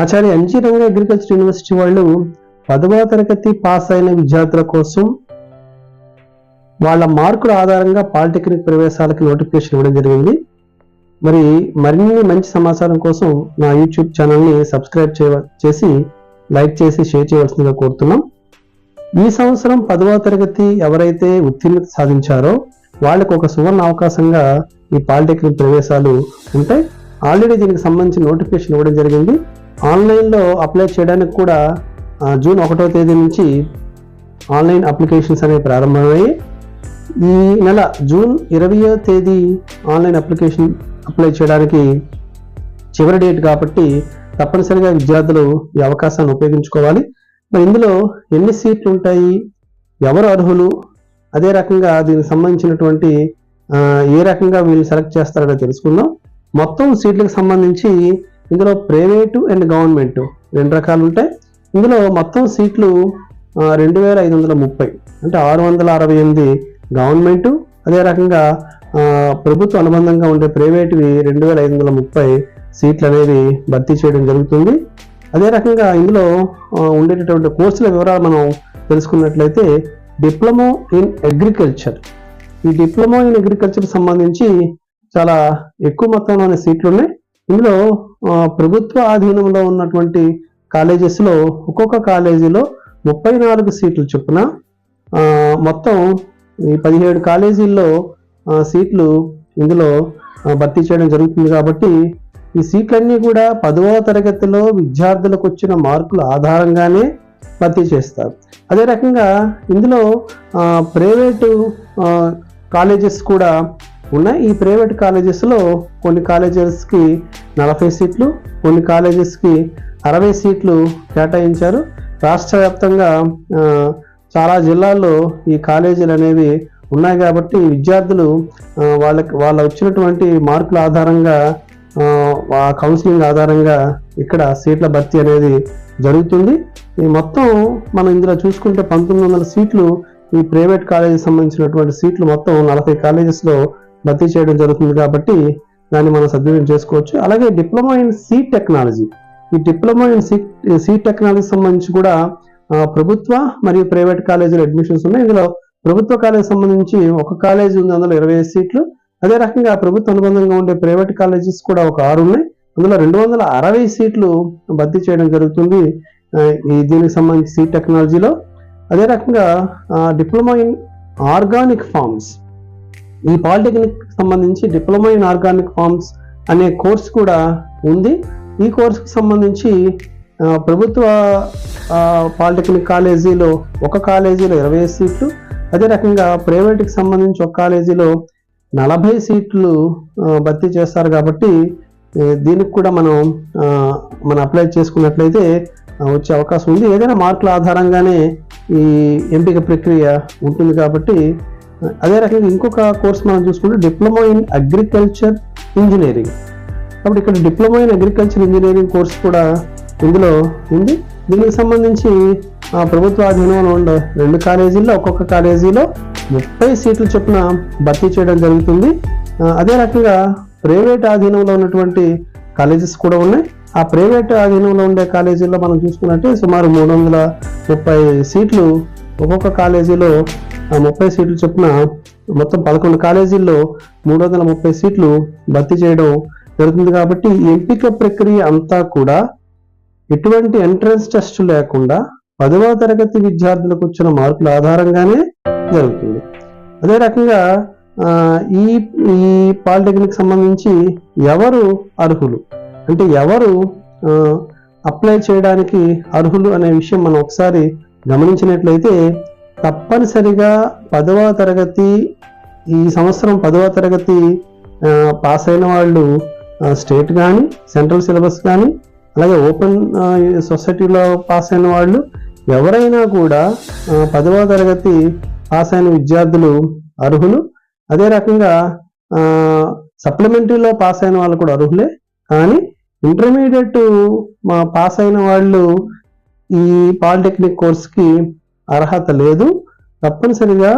ఆచార్య N G Ranga agriculture university వాళ్ళు పదవ తరగతి పాస్ అయిన విద్యార్థుల కోసం వాళ్ళ మార్కుల ఆధారంగా పాలిటెక్నిక్ ప్రవేశాలకు నోటిఫికేషన్ ఇవ్వడం జరిగింది. మరి మరిన్ని మంచి సమాచారం కోసం నా యూట్యూబ్ ఛానల్ని సబ్స్క్రైబ్ చేయ చేసి లైక్ చేసి షేర్ చేయవలసిందిగా కోరుతున్నాం. ఈ సంవత్సరం పదవ తరగతి ఎవరైతే ఉత్తీర్ణత సాధించారో వాళ్ళకు ఒక సువర్ణ అవకాశంగా ఈ పాలిటెక్నిక్ ప్రవేశాలు ఉంటాయి. ఆల్రెడీ దీనికి సంబంధించి నోటిఫికేషన్ ఇవ్వడం జరిగింది. ఆన్లైన్లో అప్లై చేయడానికి కూడా జూన్ ఒకటో తేదీ నుంచి ఆన్లైన్ అప్లికేషన్స్ అనేవి ప్రారంభమయ్యాయి. ఈ నెల జూన్ ఇరవయో తేదీ ఆన్లైన్ అప్లికేషన్ అప్లై చేయడానికి చివరి డేట్ కాబట్టి తప్పనిసరిగా విద్యార్థులు ఈ అవకాశాన్ని ఉపయోగించుకోవాలి. మరి ఇందులో ఎన్ని సీట్లు ఉంటాయి? ఎవరు అర్హులు? అదే రకంగా దీనికి సంబంధించినటువంటి ఏ రకంగా వీళ్ళు సెలెక్ట్ చేస్తారో తెలుసుకుందాం. మొత్తం సీట్లకు సంబంధించి ఇందులో ప్రైవేటు అండ్ గవర్నమెంట్ రెండు రకాలు ఉంటాయి. ఇందులో మొత్తం సీట్లు రెండు వేల ఐదు వందల ముప్పై అంటే ఆరు వందల అరవై ఎనిమిది గవర్నమెంటు అదే రకంగా ప్రభుత్వ అనుబంధంగా ఉండే ప్రైవేటువి రెండు వేల ఐదు వందల ముప్పై సీట్లు అనేవి భర్తీ చేయడం జరుగుతుంది. అదే రకంగా ఇందులో ఉండేటటువంటి కోర్సుల వివరాలు మనం తెలుసుకున్నట్లయితే డిప్లొమో ఇన్ అగ్రికల్చర్. ఈ డిప్లొమా ఇన్ అగ్రికల్చర్ సంబంధించి చాలా ఎక్కువ మొత్తంలోనే సీట్లు ఉన్నాయి ఇందులో ప్రభుత్వ ఆధీనంలో ఉన్నటువంటి కాలేజెస్లో ఒక్కొక్క కాలేజీలో ముప్పై నాలుగు సీట్లు చొప్పున మొత్తం ఈ పదిహేడు కాలేజీల్లో సీట్లు ఇందులో భర్తీ చేయడం జరుగుతుంది కాబట్టి ఈ సీట్లన్నీ కూడా పదవ తరగతిలో విద్యార్థులకు వచ్చిన మార్కుల ఆధారంగానే భర్తీ చేస్తారు. అదే రకంగా ఇందులో ప్రైవేటు కాలేజెస్ కూడా ఉన్నాయి. ఈ ప్రైవేట్ కాలేజెస్లో కొన్ని కాలేజెస్కి నలభై సీట్లు కొన్ని కాలేజెస్కి అరవై సీట్లు కేటాయించారు. రాష్ట్ర వ్యాప్తంగా చాలా జిల్లాల్లో ఈ కాలేజీలు అనేవి ఉన్నాయి కాబట్టి విద్యార్థులు వాళ్ళకి వాళ్ళ వచ్చినటువంటి మార్కుల ఆధారంగా ఆ, కౌన్సిలింగ్ ఆధారంగా ఇక్కడ సీట్ల భర్తీ అనేది జరుగుతుంది. ఈ మొత్తం మనం ఇందులో చూసుకుంటే పంతొమ్మిది వందల సీట్లు ఈ ప్రైవేట్ కాలేజీకి సంబంధించినటువంటి సీట్లు మొత్తం నలభై కాలేజెస్లో భర్తీ చేయడం జరుగుతుంది కాబట్టి దాన్ని మనం సద్వినియోగం చేసుకోవచ్చు. అలాగే డిప్లొమా ఇన్ సీ టెక్నాలజీ. ఈ diploma in sea sea technology సంబంధించి కూడా ప్రభుత్వ మరియు ప్రైవేట్ కాలేజీలో అడ్మిషన్స్ ఉన్నాయి. ఇందులో ప్రభుత్వ కాలేజీ సంబంధించి ఒక కాలేజీ ఉంది అందులో ఇరవై సీట్లు. అదే రకంగా ప్రభుత్వ అనుబంధంగా ఉండే ప్రైవేట్ కాలేజెస్ కూడా ఒక ఆరు ఉన్నాయి. అందులో రెండు వందల అరవై సీట్లు భర్తీ చేయడం జరుగుతుంది ఈ దీనికి సంబంధించి సీ టెక్నాలజీలో. అదే రకంగా డిప్లొమా ఇన్ ఆర్గానిక్ ఫార్మ్స్. ఈ పాలిటెక్నిక్ సంబంధించి డిప్లొమా ఇన్ ఆర్గానిక్ ఫార్మ్స్ అనే కోర్స్ కూడా ఉంది. ఈ కోర్సుకు సంబంధించి ప్రభుత్వ పాలిటెక్నిక్ కాలేజీలో ఒక కాలేజీలో ఇరవై ఐదు సీట్లు అదే రకంగా ప్రైవేట్కి సంబంధించి ఒక కాలేజీలో నలభై సీట్లు భర్తీ చేస్తారు కాబట్టి దీనికి కూడా మనం మనం అప్లై చేసుకున్నట్లయితే వచ్చే అవకాశం ఉంది. ఏదైనా మార్కుల ఆధారంగానే ఈ ఎంపిక ప్రక్రియ ఉంటుంది కాబట్టి అదే రకంగా ఇంకొక కోర్స్ మనం చూసుకుంటే డిప్లొమా ఇన్ అగ్రికల్చర్ ఇంజనీరింగ్. కాబట్టి ఇక్కడ diploma in agriculture engineering course కూడా ఇందులో ఉంది. దీనికి సంబంధించి ప్రభుత్వ ఆధీనంలో ఉండే రెండు కాలేజీల్లో ఒక్కొక్క కాలేజీలో ముప్పై సీట్లు చొప్పున భర్తీ చేయడం జరుగుతుంది. అదే రకంగా ప్రైవేట్ ఆధీనంలో ఉన్నటువంటి కాలేజెస్ కూడా ఉన్నాయి. ఆ ప్రైవేట్ ఆధీనంలో ఉండే కాలేజీల్లో మనం చూసుకున్నట్టే సుమారు మూడు వందల ముప్పై సీట్లు ఒక్కొక్క కాలేజీలో ఆ, ముప్పై సీట్లు చొప్పున మొత్తం పదకొండు కాలేజీల్లో మూడు వందల ముప్పై సీట్లు భర్తీ చేయడం జరుగుతుంది కాబట్టి ఎంపిక ప్రక్రియ అంతా కూడా ఎటువంటి ఎంట్రన్స్ టెస్ట్ లేకుండా పదవ తరగతి విద్యార్థులకు వచ్చిన మార్కుల ఆధారంగానే జరుగుతుంది. అదే రకంగా ఈ ఈ పాలిటెక్నిక్ సంబంధించి ఎవరు అర్హులు? అంటే ఎవరు అప్లై చేయడానికి అర్హులు అనే విషయం మనం ఒకసారి గమనించినట్లయితే తప్పనిసరిగా పదవ తరగతి ఈ సంవత్సరం పదవ తరగతి పాస్ అయిన వాళ్ళు స్టేట్ కానీ సెంట్రల్ సిలబస్ కానీ అలాగే ఓపెన్ సొసైటీలో పాస్ అయిన వాళ్ళు ఎవరైనా కూడా పదవ తరగతి పాస్ అయిన విద్యార్థులు అర్హులు. అదే రకంగా సప్లిమెంటరీలో పాస్ అయిన వాళ్ళు కూడా అర్హులే. కానీ ఇంటర్మీడియట్ మా పాస్ అయిన వాళ్ళు ఈ పాలిటెక్నిక్ కోర్స్కి అర్హత లేదు. తప్పనిసరిగా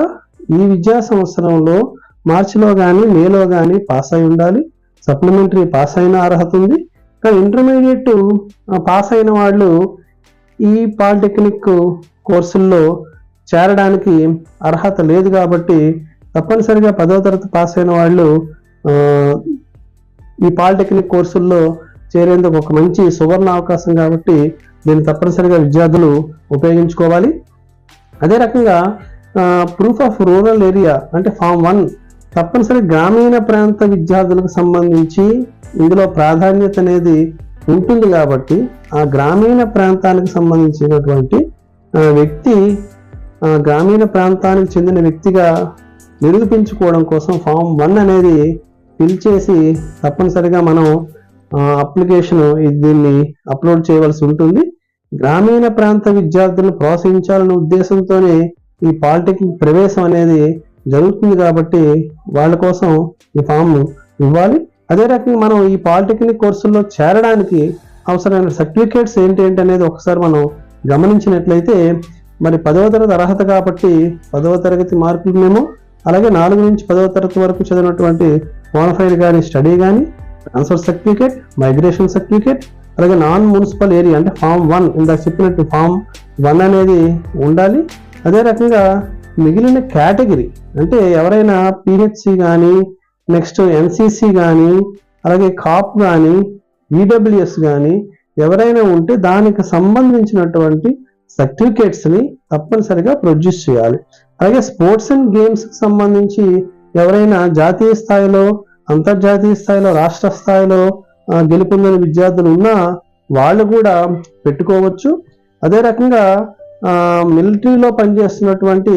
ఈ విద్యా సంవత్సరంలో మార్చిలో కానీ మేలో కానీ పాస్ అయి ఉండాలి. సప్లిమెంటరీ పాస్ అయిన అర్హత ఉంది. కానీ ఇంటర్మీడియట్ పాస్ అయిన వాళ్ళు ఈ పాలిటెక్నిక్ కోర్సుల్లో చేరడానికి అర్హత లేదు కాబట్టి తప్పనిసరిగా పదో తరగతి పాస్ అయిన వాళ్ళు ఈ పాలిటెక్నిక్ కోర్సుల్లో చేరేందుకు ఒక మంచి సువర్ణ అవకాశం కాబట్టి దీన్ని తప్పనిసరిగా విద్యార్థులు ఉపయోగించుకోవాలి. అదే రకంగా ప్రూఫ్ ఆఫ్ రూరల్ ఏరియా అంటే ఫామ్ వన్ తప్పనిసరి గ్రామీణ ప్రాంత విద్యార్థులకు సంబంధించి ఇందులో ప్రాధాన్యత అనేది ఉంటుంది కాబట్టి ఆ గ్రామీణ ప్రాంతానికి సంబంధించినటువంటి ఆ, వ్యక్తి గ్రామీణ ప్రాంతానికి చెందిన వ్యక్తిగా నిరూపించుకోవడం కోసం ఫామ్ వన్ అనేది ఫిల్ చేసి తప్పనిసరిగా మనం అప్లికేషన్ దీన్ని అప్లోడ్ చేయవలసి ఉంటుంది. గ్రామీణ ప్రాంత విద్యార్థులను ప్రోత్సహించాలనే ఉద్దేశంతోనే ఈ పాలిటెక్నిక్ ప్రవేశం అనేది జరుగుతుంది కాబట్టి వాళ్ళ కోసం ఈ ఫామ్ ఇవ్వాలి. అదే రకంగా మనం ఈ పాలిటెక్నిక్ కోర్సుల్లో చేరడానికి అవసరమైన సర్టిఫికేట్స్ ఏంటి ఏంటి అనేది ఒకసారి మనం గమనించినట్లయితే మరి పదవ తరగతి అర్హత కాబట్టి పదవ తరగతి మార్కులు మేము అలాగే నాలుగు నుంచి పదవ తరగతి వరకు చదివినటువంటి క్వాలిఫైడ్ కానీ స్టడీ కానీ ట్రాన్స్ఫర్ సర్టిఫికేట్ మైగ్రేషన్ సర్టిఫికేట్ అలాగే నాన్ మున్సిపల్ ఏరియా అంటే ఫామ్ వన్ ఇందాక చెప్పినట్టు ఫామ్ వన్ అనేది ఉండాలి. అదే రకంగా మిగిలిన కేటగిరీ అంటే ఎవరైనా పిహెచ్సి కానీ నెక్స్ట్ ఎన్సిసి కానీ అలాగే కాప్ కానీ ఈడబ్ల్యూఎస్ కానీ ఎవరైనా ఉంటే దానికి సంబంధించినటువంటి సర్టిఫికేట్స్ని తప్పనిసరిగా ప్రొడ్యూస్ చేయాలి. అలాగే స్పోర్ట్స్ అండ్ గేమ్స్కి సంబంధించి ఎవరైనా జాతీయ స్థాయిలో అంతర్జాతీయ స్థాయిలో రాష్ట్ర స్థాయిలో గెలుపొందిన విద్యార్థులు ఉన్నా వాళ్ళు కూడా పెట్టుకోవచ్చు. అదే రకంగా మిలిటరీలో పనిచేస్తున్నటువంటి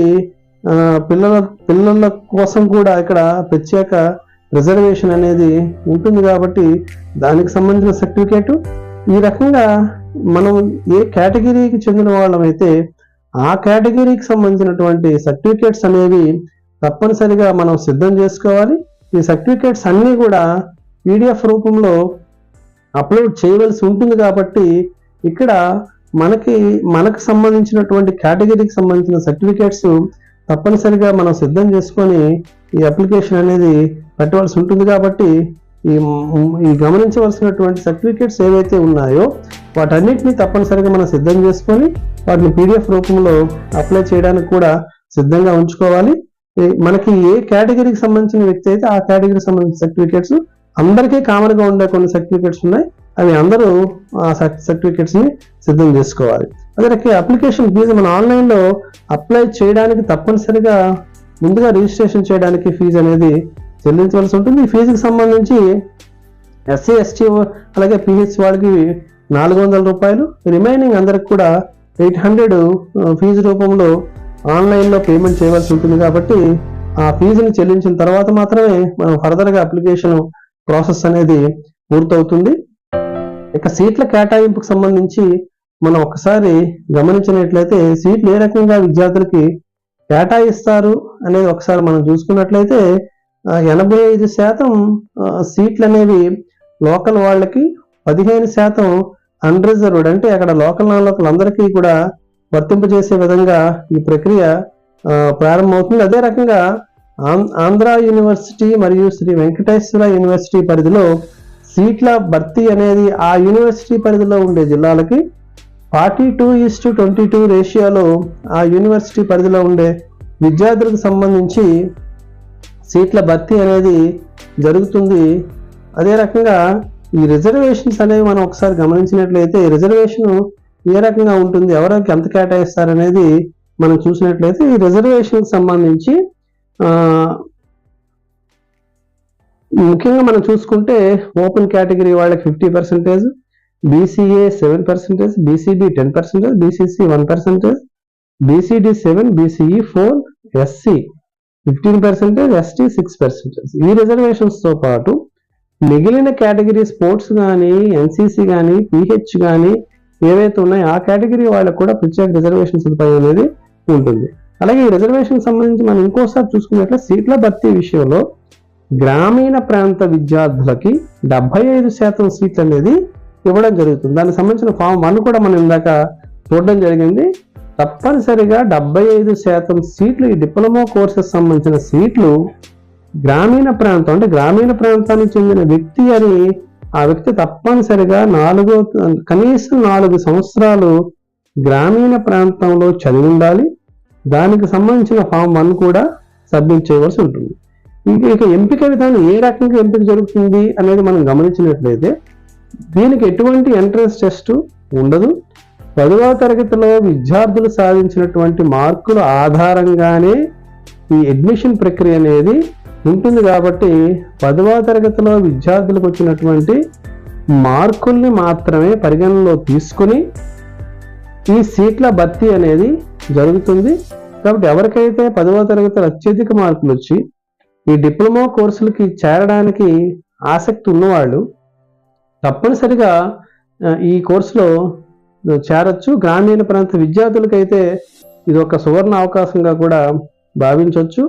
పిల్లల పిల్లల కోసం కూడా ఇక్కడ ప్రత్యేక రిజర్వేషన్ అనేది ఉంటుంది కాబట్టి దానికి సంబంధించిన సర్టిఫికేటు. ఈ రకంగా మనం ఏ కేటగిరీకి చెందిన వాళ్ళమైతే ఆ కేటగిరీకి సంబంధించినటువంటి సర్టిఫికేట్స్ అనేవి తప్పనిసరిగా మనం సిద్ధం చేసుకోవాలి. ఈ సర్టిఫికేట్స్ అన్నీ కూడా పీడిఎఫ్ రూపంలో అప్లోడ్ చేయవలసి ఉంటుంది కాబట్టి ఇక్కడ మనకి మనకు సంబంధించినటువంటి కేటగిరీకి సంబంధించిన సర్టిఫికేట్స్ తప్పనిసరిగా మనం సిద్ధం చేసుకొని ఈ అప్లికేషన్ అనేది పెట్టవలసి ఉంటుంది కాబట్టి ఈ ఈ గమనించవలసినటువంటి సర్టిఫికేట్స్ ఏవైతే ఉన్నాయో వాటన్నిటిని తప్పనిసరిగా మనం సిద్ధం చేసుకొని వాటిని పీడిఎఫ్ రూపంలో అప్లై చేయడానికి కూడా సిద్ధంగా ఉంచుకోవాలి. మనకి ఏ కేటగిరీకి సంబంధించిన వ్యక్తి అయితే ఆ కేటగిరీకి సంబంధించిన సర్టిఫికేట్స్ అందరికీ కామన్గా ఉండే కొన్ని సర్టిఫికేట్స్ ఉన్నాయి. అవి అందరూ ఆ సర్టిఫికేట్స్ని సిద్ధం చేసుకోవాలి. అదే రకంగా అప్లికేషన్ ఫీజు మన ఆన్లైన్లో అప్లై చేయడానికి తప్పనిసరిగా ముందుగా రిజిస్ట్రేషన్ చేయడానికి ఫీజు అనేది చెల్లించవలసి ఉంటుంది. ఈ ఫీజుకి సంబంధించి ఎస్సీ ఎస్టీ అలాగే పిహెచ్ వాళ్ళకి నాలుగు వందల రూపాయలు రిమైనింగ్ అందరికి కూడా ఎయిట్ హండ్రెడ్ ఫీజు రూపంలో ఆన్లైన్లో పేమెంట్ చేయవలసి ఉంటుంది. కాబట్టి ఆ ఫీజుని చెల్లించిన తర్వాత మాత్రమే మనం ఫర్దర్గా అప్లికేషన్ ప్రాసెస్ అనేది పూర్తవుతుంది. ఇక సీట్ల కేటాయింపుకు సంబంధించి మనం ఒకసారి గమనించినట్లయితే సీట్లు ఏ రకంగా విద్యార్థులకి కేటాయిస్తారు అనేది ఒకసారి మనం చూసుకున్నట్లయితే ఎనభై ఐదు శాతం సీట్లు అనేవి లోకల్ వాళ్ళకి పదిహేను శాతం అన్రిజర్వ్డ్ అంటే అక్కడ లోకల్ నాన్ కూడా వర్తింపజేసే విధంగా ఈ ప్రక్రియ ప్రారంభమవుతుంది. అదే రకంగా ఆంధ్ర యూనివర్సిటీ మరియు శ్రీ వెంకటేశ్వర యూనివర్సిటీ పరిధిలో సీట్ల భర్తీ అనేది ఆ యూనివర్సిటీ పరిధిలో ఉండే జిల్లాలకి forty two east twenty two రేషియోలో ఆ యూనివర్సిటీ పరిధిలో ఉండే విద్యార్థులకు సంబంధించి సీట్ల భర్తీ అనేది జరుగుతుంది. అదే రకంగా ఈ రిజర్వేషన్స్ అనేవి మనం ఒకసారి గమనించినట్లయితే రిజర్వేషన్ ఏ రకంగా ఉంటుంది ఎవరికి ఎంత కేటాయిస్తారనేది మనం చూసినట్లయితే ఈ రిజర్వేషన్కి సంబంధించి ముఖ్యంగా మనం చూసుకుంటే ఓపెన్ కేటగిరీ వాళ్ళకి fifty percentage BCA seven percentage BCB ten percentage BCC one percentage BCD seven BCE four SC fifteen percentage ST six percentage. ఈ రిజర్వేషన్స్తో పాటు మిగిలిన కేటగిరీ స్పోర్ట్స్ కానీ ఎన్సీసీ కానీ పిహెచ్ కానీ ఏవైతే ఉన్నాయో ఆ కేటగిరీ వాళ్ళకు కూడా ప్రత్యేక రిజర్వేషన్ సదుపాయం అనేది ఉంటుంది. అలాగే ఈ రిజర్వేషన్ సంబంధించి మనం ఇంకోసారి చూసుకున్నట్లయితే సీట్ల భర్తీ విషయంలో గ్రామీణ ప్రాంత విద్యార్థులకి డెబ్బై ఐదు శాతం సీట్లు అనేది ఇవ్వడం జరుగుతుంది. దానికి సంబంధించిన ఫామ్ వన్ కూడా మనం ఇందాక చూడడం జరిగింది. తప్పనిసరిగా డెబ్బై ఐదు శాతం సీట్లు ఈ డిప్లొమా కోర్సెస్ సంబంధించిన సీట్లు గ్రామీణ ప్రాంతం అంటే గ్రామీణ ప్రాంతానికి చెందిన వ్యక్తి అని ఆ వ్యక్తి తప్పనిసరిగా నాలుగో కనీసం నాలుగు సంవత్సరాలు గ్రామీణ ప్రాంతంలో చదివి ఉండాలి. దానికి సంబంధించిన ఫామ్ వన్ కూడా సబ్మిట్ చేయవలసి ఉంటుంది. ఇంక ఇక ఎంపిక విధానం ఏ రకంగా ఎంపిక జరుగుతుంది అనేది మనం గమనించినట్లయితే దీనికి ఎటువంటి ఎంట్రన్స్ టెస్ట్ ఉండదు. పదవ తరగతిలో విద్యార్థులు సాధించినటువంటి మార్కుల ఆధారంగానే ఈ అడ్మిషన్ ప్రక్రియ అనేది ఉంటుంది కాబట్టి పదవ తరగతిలో విద్యార్థులకు వచ్చినటువంటి మార్కుల్ని మాత్రమే పరిగణనలో తీసుకుని ఈ సీట్ల భర్తీ అనేది జరుగుతుంది. కాబట్టి ఎవరికైతే పదవ తరగతి అత్యధిక మార్కులు వచ్చి ఈ డిప్లొమా కోర్సులకి చేరడానికి ఆసక్తి ఉన్నవాళ్ళు తప్పనిసరిగా ఈ కోర్సులో చేరొచ్చు. గ్రామీణ ప్రాంత విద్యార్థులకైతే ఇది ఒక సువర్ణ అవకాశంగా కూడా భావించవచ్చు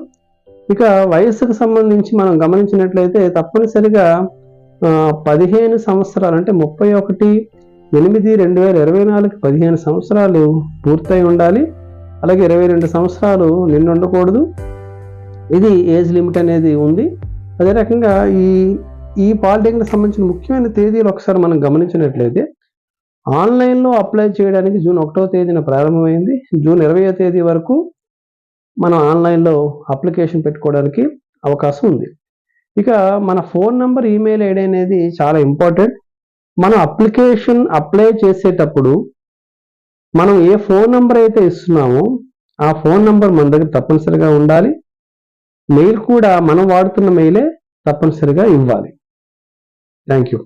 ఇక వయస్సుకు సంబంధించి మనం గమనించినట్లయితే తప్పనిసరిగా పదిహేను సంవత్సరాలు అంటే ముప్పై ఒకటి ఎనిమిది రెండు వేల ఇరవై నాలుగు పదిహేను సంవత్సరాలు పూర్తయి ఉండాలి. అలాగే ఇరవై రెండు సంవత్సరాలు నిన్ను ఉండకూడదు. ఇది ఏజ్ లిమిట్ అనేది ఉంది. అదే రకంగా ఈ ఈ పాలిటెక్నిక్ సంబంధించిన ముఖ్యమైన తేదీలు ఒకసారి మనం గమనించినట్లయితే ఆన్లైన్లో అప్లై చేయడానికి జూన్ ఒకటో తేదీన ప్రారంభమైంది. జూన్ ఇరవయో తేదీ వరకు మనం ఆన్లైన్లో అప్లికేషన్ పెట్టుకోవడానికి అవకాశం ఉంది. ఇక మన ఫోన్ నంబర్ ఈమెయిల్ ఐడి అనేది చాలా ఇంపార్టెంట్. మనం అప్లికేషన్ అప్లై చేసేటప్పుడు మనం ఏ ఫోన్ నంబర్ అయితే ఇస్తున్నామో ఆ ఫోన్ నంబర్ మన దగ్గర తప్పనిసరిగా ఉండాలి. మెయిల్ కూడా మనం వాడుతున్న మెయిలే తప్పనిసరిగా ఇవ్వాలి. Thank you